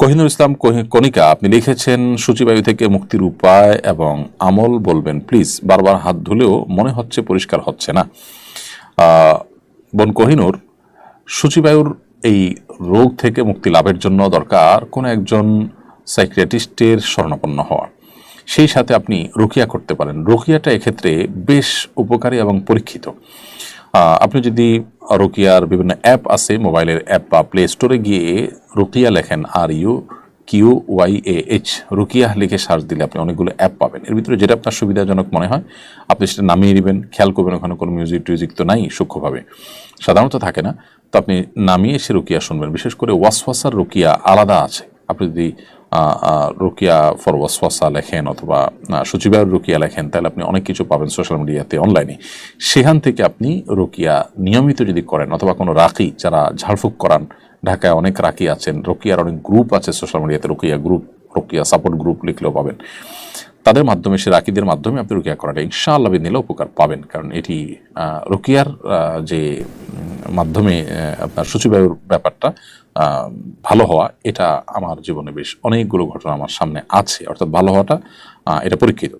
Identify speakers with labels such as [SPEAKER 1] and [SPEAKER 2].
[SPEAKER 1] কোহিনুর ইসলাম কণিকা, আপনি লিখেছেন, সূচিবায়ু থেকে মুক্তির উপায় এবং আমল বলবেন, প্লিজ, বারবার হাত ধুলেও মনে হচ্ছে পরিষ্কার হচ্ছে না। বোন কোহিনুর, সূচিবায়ুর এই রোগ থেকে মুক্তি লাভের জন্য দরকার কোনো একজন সাইক্রিয়াটিস্টের শরণাপন্ন হওয়া। সেই সাথে আপনি রুকিয়া করতে পারেন। রুকিয়াটা এক্ষেত্রে বেশ উপকারী এবং পরীক্ষিত। আপনি যদি রুকিয়ার বিভিন্ন অ্যাপ আছে, মোবাইলের অ্যাপ বা প্লে স্টোরে গিয়ে রুকিয়া লেখেন R U Q Y A H রুকিয়া লিখে সার্চ দিলে আপনি অনেকগুলো অ্যাপ পাবেন। এর ভিতরে যেটা আপনার সুবিধাজনক মনে হয়, আপনি সেটা নামিয়ে নেবেন। খেয়াল করবেন ওখানে কোনো মিউজিক টিউজিক তো নাই সূক্ষ্মভাবে। সাধারণত থাকে না, তো আপনি নামিয়ে সে রুকিয়া শুনবেন। বিশেষ করে ওয়াসওয়াসার রুকিয়া আলাদা আছে। আপনি যদি রুকিয়া ফর ওয়াসওয়াসা লেখেন অথবা আহ, সচিবায়ুর রুকিয়া লেখেন তাহলে আপনি অনেক কিছু পাবেন সোশ্যাল মিডিয়াতে অনলাইনে সেখান থেকে আপনি রুকিয়া নিয়মিত যদি করেন অথবা কোনো রাকি যারা ঝাড়ফুঁক করান ঢাকায় অনেক রাকি আছেন রুকিয়ার অনেক গ্রুপ আছে সোশ্যাল মিডিয়াতে রুকিয়া গ্রুপ রুকিয়া সাপোর্ট গ্রুপ লিখলেও পাবেন। তাদের মাধ্যমে সে রাকিদের মাধ্যমে আপনি রুকিয়া করাটা ইনশাআল্লাহ নিলে উপকার পাবেন। কারণ এটি রুকিয়ার যে মাধ্যমে আপনার সচিবায়ুর ব্যাপারটা ভালো হওয়া, এটা আমার জীবনে বেশ অনেকগুলো ঘটনা আমার সামনে আছে, অর্থাৎ ভালো হওয়াটা এটা পরীক্ষিত।